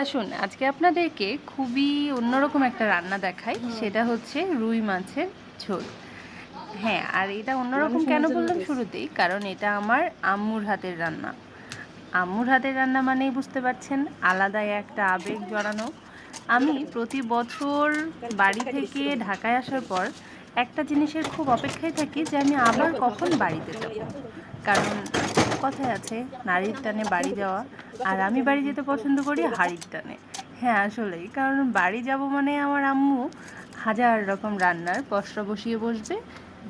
আসুন আজকে আপনাদেরকে খুবই অন্যরকম একটা রান্না দেখাই সেটা হচ্ছে রুই মাছের ঝোল। হ্যাঁ আর এটা অন্যরকম কেন বললাম শুরুতেই? কারণ এটা আমার আম্মুর হাতের রান্না। আম্মুর হাতের রান্না মানেই বুঝতে পারছেন আলাদাই একটা আবেগ জড়ানো। আমি প্রতি বছর বাড়ি থেকে ঢাকায় আসার পর একটা জিনিসের খুব অপেক্ষায় থাকি যে আমি আবার কখন বাড়িতে যাব। কারণ কথায় আছে, নারীর টানে বাড়ি যাওয়া আর আমি বাড়ি যেতে পছন্দ করি হাড়ির টানে। হ্যাঁ আসলেই। কারণ বাড়ি যাব মানে আমার আম্মু হাজার রকম রান্নার পশরা বসিয়ে বসবে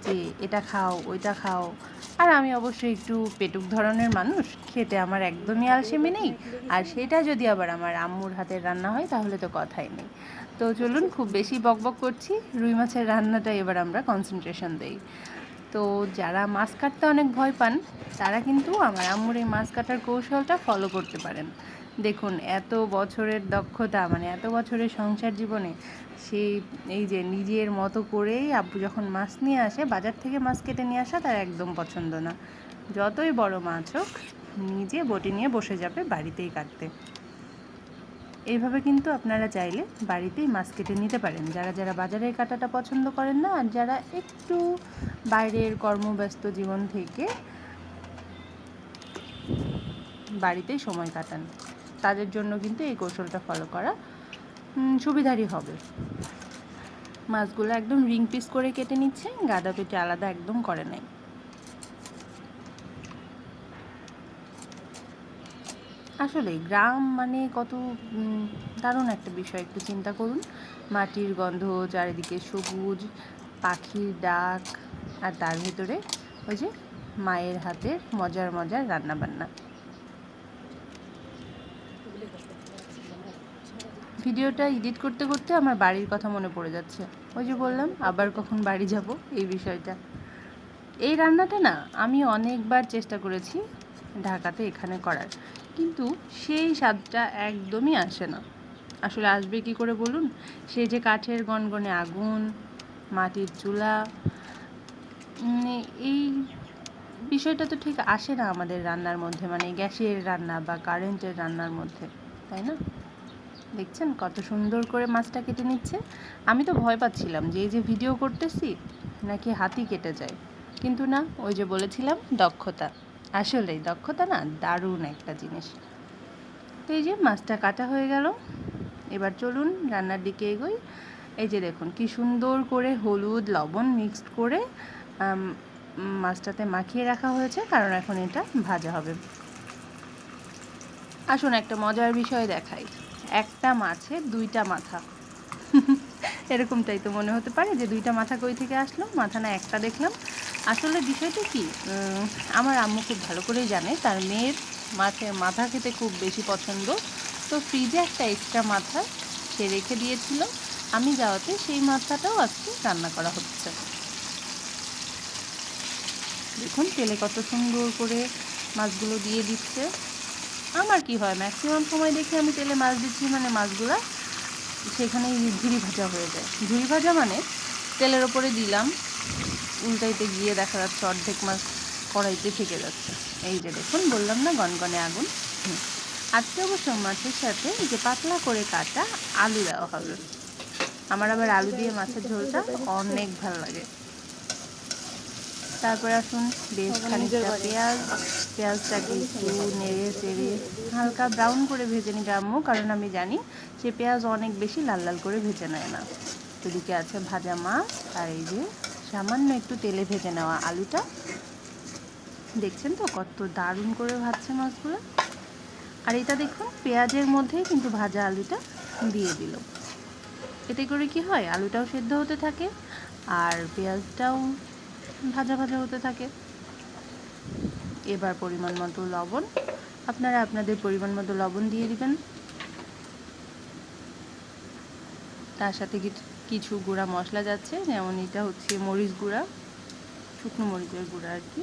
যে, এটা খাও, ওইটা খাও। আর আমি অবশ্যই একটু পেটুক ধরনের মানুষ, খেতে আমার একদমই আলসেমি নেই। আর সেটা যদি আবার আমার আম্মুর হাতের রান্না হয়, তাহলে তো কথাই নেই। তো চলুন, খুব বেশি বকবক করছি। রুই মাছের রান্নাটা এবার আমরা কনসেন্ট্রেশন দেই। তো যারা মাছ কাটতে অনেক ভয় পান, তারা কিন্তু আমার আম্মুর এই মাছ কাটার কৌশলটা ফলো করতে পারেন। দেখুন, এত বছরের দক্ষতা মানে এত বছরের সংসার জীবনে সে এই যে নিজের মতো করেই আব্বু যখন মাছ নিয়ে আসে, বাজার থেকে মাছ কেটে নিয়ে আসা তার একদম পছন্দ না। যতই বড় মাছ হোক, নিজে বটি নিয়ে বসে যাবে বাড়িতেই কাটতে। এইভাবে কিন্তু আপনারা চাইলে বাড়িতেই মাছ কেটে নিতে পারেন। যারা যারা বাজারের কাটাটা পছন্দ করেন না, আর যারা একটু বাইরের কর্মব্যস্ত জীবন থেকে বাড়িতেই সময় কাটান, তাদের জন্য কিন্তু এই কৌশলটা ফলো করা সুবিধারই হবে। মাছগুলো একদম রিং পিস করে কেটে নিচ্ছে গাদা পেটে আলাদা একদম করে নাই। আসলে গ্রাম মানে কত দারুণ একটা বিষয়। একটু চিন্তা করুন। মাটির গন্ধ, চারিদিকে সবুজ, পাখির ডাক, আর তার ভিতরে ওই যে মায়ের হাতের মজার মজার রান্না বান্না ভিডিওটা এডিট করতে করতে আমার বাড়ির কথা মনে পড়ে যাচ্ছে। ওই যে বললাম, আবার কখন বাড়ি যাব এই বিষয়টা। এই রান্নাটা না, আমি অনেকবার চেষ্টা করেছি ঢাকাতে এখানে করার। কিন্তু সেই স্বাদটা একদমই আসে না। আসলে আসবে কি করে বলুন? সেই যে কাঠের গনগনে আগুন, মাটির চুলা মানে এই বিষয়টা তো ঠিক আসে না আমাদের রান্নার মধ্যে মানে গ্যাসের রান্না বা কারেন্টের রান্নার মধ্যে, তাই না? দেখছেন কত সুন্দর করে মাছটা কেটে নিচ্ছে। আমি তো ভয় পাচ্ছিলাম যে এই যে ভিডিও করতেছি, নাকি হাতি কেটে যায়। কিন্তু না, ওই যে বলেছিলাম দক্ষতা। আসলেই দক্ষতা না দারুণ একটা জিনিস। তো এই যে মাছটা কাটা হয়ে গেল, এবার চলুন রান্নার দিকে এগোই। এই যে দেখুন কি সুন্দর করে হলুদ লবণ মিক্সড করে মাছটাতে মাখিয়ে রাখা হয়েছে, কারণ এখন এটা ভাজা হবে। আসুন একটা মজার বিষয় দেখাই। একটা মাছের দুইটা মাথা। এরকমটাই তো মনে হতে পারে যে দুইটা মাথা কই থেকে আসলো? মাথা না একটা দেখলাম। আসলে বিষয়টা কি আমার আম্মু খুব ভালো করেই জানে, তার মেয়ের মাছের মাথা খেতে খুব বেশি পছন্দ। তো ফ্রিজে একটা এক্সট্রা মাথা সে রেখে দিয়েছিল। আমি যাওয়াতে সেই মাথাটাও আজকে রান্না করা হচ্ছে। দেখুন, তেলে কত সুন্দর করে মাছগুলো দিয়ে দিচ্ছে। আমার কি হয় ম্যাক্সিমাম সময় দেখি আমি তেলে মাছ দিচ্ছি মানে মাছগুলো সেখানেই ঝুরি ভাজা হয়ে যায়। ঝুরি ভাজা মানে তেলের ওপরে দিলাম উল্টাইতে গিয়ে দেখা যাচ্ছে অর্ধেক মাছ কড়াইতে থেকে যাচ্ছে। এই যে দেখুন, বললাম না, গনগনে আগুন। আজকে অবশ্য মাছের সাথে যে পাতলা করে কাটা আলু দেওয়া হবে। আমার আবার আলু দিয়ে মাছের ঝোলটা অনেক ভালো লাগে। তারপরে আসুন, বেশ খানিকটা পেঁয়াজ, পেঁয়াজটাকে একটু নেড়ে চেড়ে হালকা ব্রাউন করে ভেজে নিতে আম্মু, কারণ আমি জানি সে পেঁয়াজ অনেক বেশি লাল লাল করে ভেজে নেয় না। এদিকে আছে ভাজা মাছ, আর এই যে সামান্য একটু তেলে ভেজে নেওয়া আলুটা। দেখছেন তো কত দারুণ করে ভাজছে মাছগুলো। আর এটা দেখুন, পেঁয়াজের মধ্যেই কিন্তু ভাজা আলুটা দিয়ে দিল। এতে করে কি হয়, আলুটাও সেদ্ধ হতে থাকে আর পেঁয়াজটাও ভাজা ভাজা হতে থাকে। এবার পরিমাণ মতো লবণ। আপনারা আপনাদের পরিমাণ মতো লবণ দিয়ে দিবেন। তার সাথে কিছু- কিছু গুঁড়া মশলা যাচ্ছে, যেমন এটা হচ্ছে মরিচ গুঁড়া, শুকনো মরিচের গুঁড়া আর কি।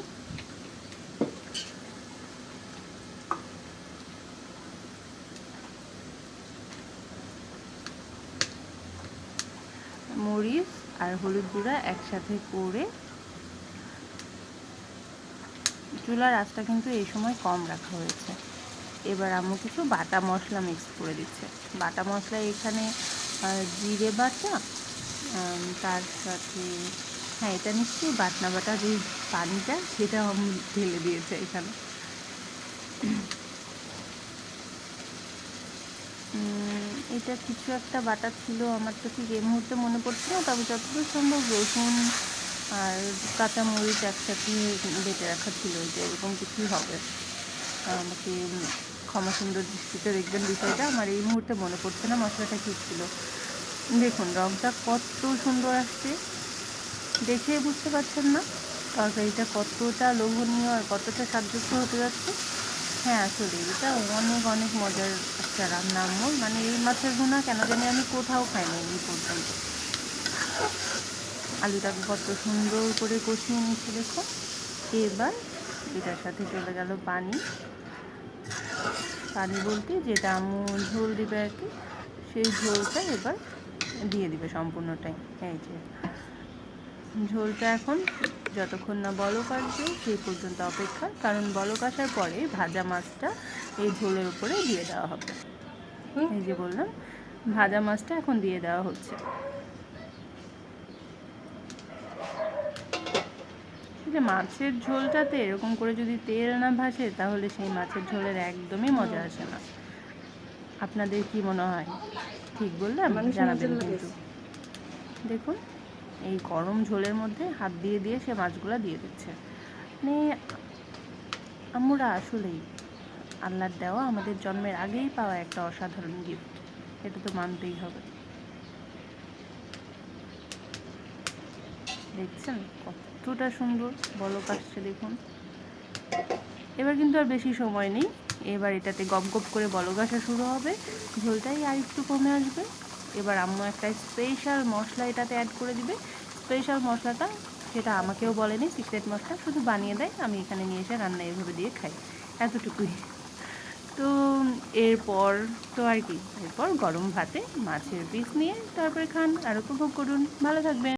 মরিচ আর হলুদ গুঁড়া একসাথে করে চুলার আঁচটা কিন্তু এই সময় কম রাখা হয়েছে। এবার আম্মু কিছু বাটা মশলা মিক্স করে দিচ্ছে। বাটা মশলা এখানে জিরে বাটা তার সাথে হ্যাঁ এটা নিশ্চয়ই বাটনা বাটা যে পানিটা সেটা আম্মু ঢেলে দিয়েছে এখানে। এটা কিছু একটা বাটা ছিল, আমার তো ঠিক এই মুহূর্তে মনে পড়ছে না, তবে যতদূর সম্ভব রসুন আর কাঁচামরিচ একসাথে বেটে রাখা ছিল যে এরকম কিছুই হবে। আমাকে উম, ক্ষমা সুন্দর দৃষ্টিতে দেখবেন বিষয়টা। আমার এই মুহূর্তে মনে পড়ছে না মশলাটা কী ছিল। দেখুন রংটা কত সুন্দর আসছে। দেখে বুঝতে পারছেন না তরকারিটা কতটা লোভনীয় আর কতটা স্বাদযুক্ত হতে যাচ্ছে। হ্যাঁ আসলে এটা অনেক অনেক মজার একটা রান্না আম্মুর মানে এই মাছের ভুনা কেন জানি আমি কোথাও খাই খাইনি এই পর্যন্ত। আলুটাকে কত সুন্দর করে কষিয়ে নিচ্ছে দেখো এবার এটার সাথে চলে গেল পানি। পানি বলতে যেটা আম্মু ঝোল দিবে আর কি সেই ঝোলটা এবার দিয়ে দিবে সম্পূর্ণটাই। এই যে ঝোলটা এখন যতক্ষণ না বলক আসবে সেই পর্যন্ত অপেক্ষা কারণ বলক আসার পরে ভাজা মাছটা এই ঝোলের উপরে দিয়ে দেওয়া হবে। এই যে বললাম ভাজা মাছটা এখন দিয়ে দেওয়া হচ্ছে। যে মাছের ঝোলটাতে এরকম করে যদি তেল না ভাসে তাহলে সেই মাছের ঝোলের একদমই মজা আসে না। আপনাদের কি মনে হয়? ঠিক বললাম? মানুষের জানাবেন কিন্তু। দেখুন এই গরম ঝোলের মধ্যে হাত দিয়ে দিয়ে সে মাছগুলো দিয়ে দিচ্ছে। মানে আমরা আসলেই আল্লাহর দেওয়া আমাদের জন্মের আগেই পাওয়া একটা অসাধারণ গিফট এটা তো মানতেই হবে। দেখছেন কতটা সুন্দর? বলক আসছে দেখুন। এবার কিন্তু আর বেশি সময় নেই। এবার এটাতে গপ গপ করে বলক আসা শুরু হবে। ঝোলটাই আর একটু কমে আসবে। এবার আম্মু একটা স্পেশাল মশলা এটাতে অ্যাড করে দিবে। স্পেশাল মশলাটা সেটা আমাকেও বলেনি সিক্রেট মশলা। শুধু বানিয়ে দেয়, আমি এখানে নিয়ে এসে রান্না এভাবে দিয়ে খাই। এতটুকুই। তো এরপর তো আর কি। এরপর গরম ভাতে মাছের পিস নিয়ে তারপরে খান, আর উপভোগ করুন। ভালো থাকবেন।